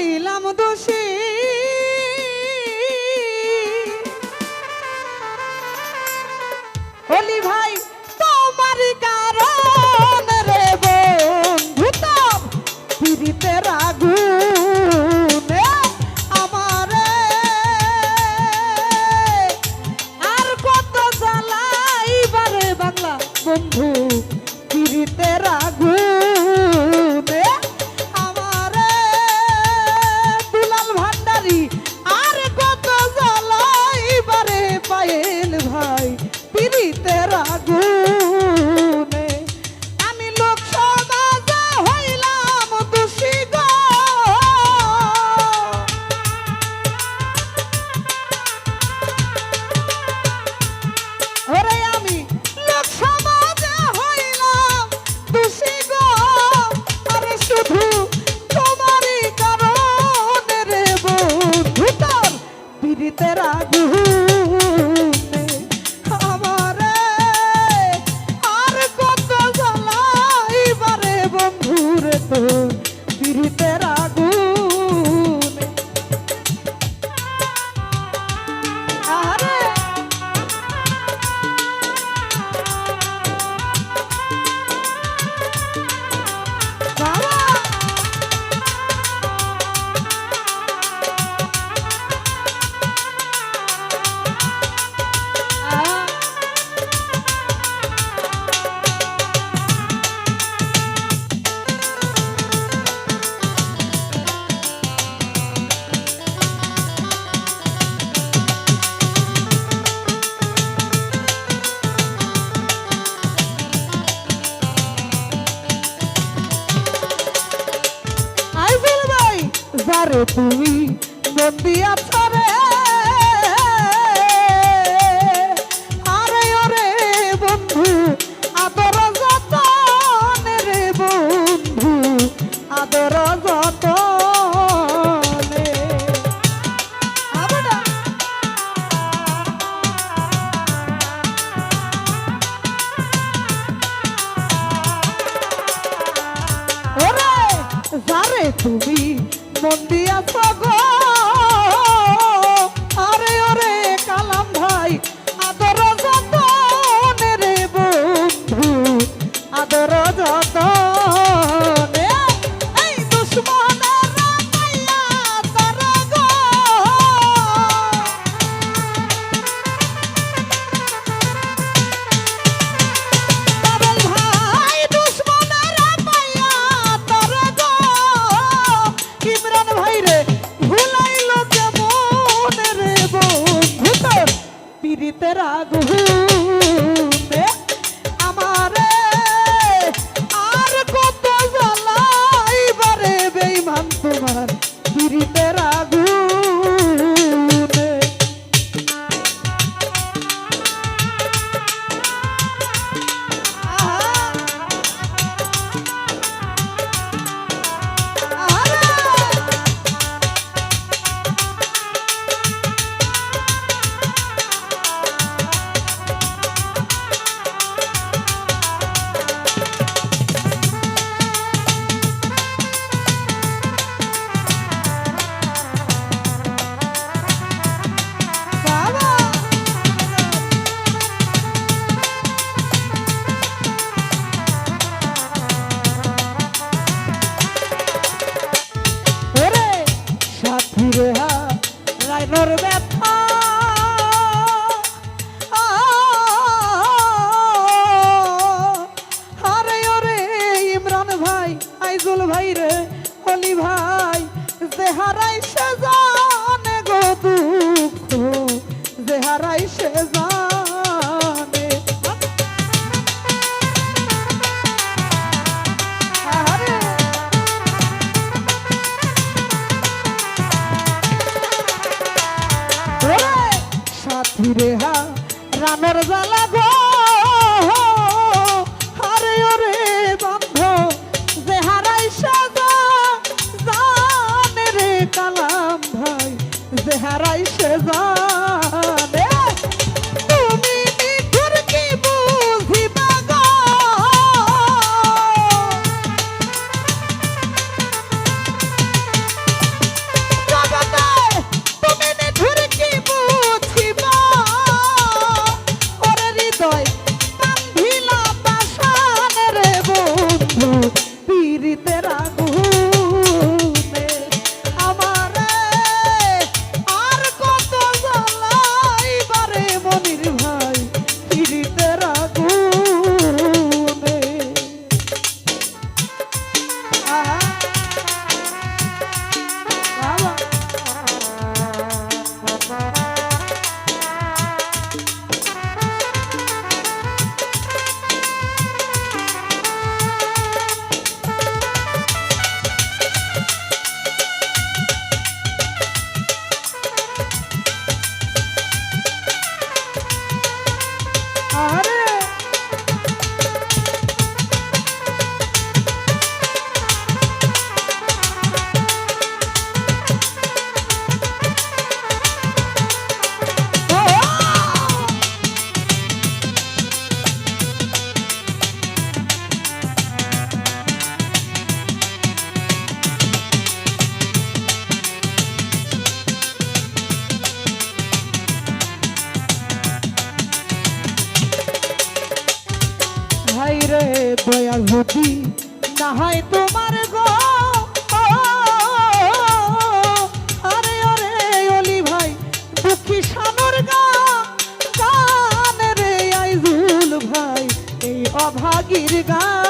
পাইলাম দোষে। হলি ভাই আমারে তুমি বন্দি আছো রে। আরে ওরে বন্ধু মন দিয়া miserável. নরবে দয়াল হতি না হয় তোমার গো। আরে আরে, অলি ভাই, দুঃখী সামর গান রে আইজুল ভাই, এই অভাগীর গা।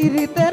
তীরিতে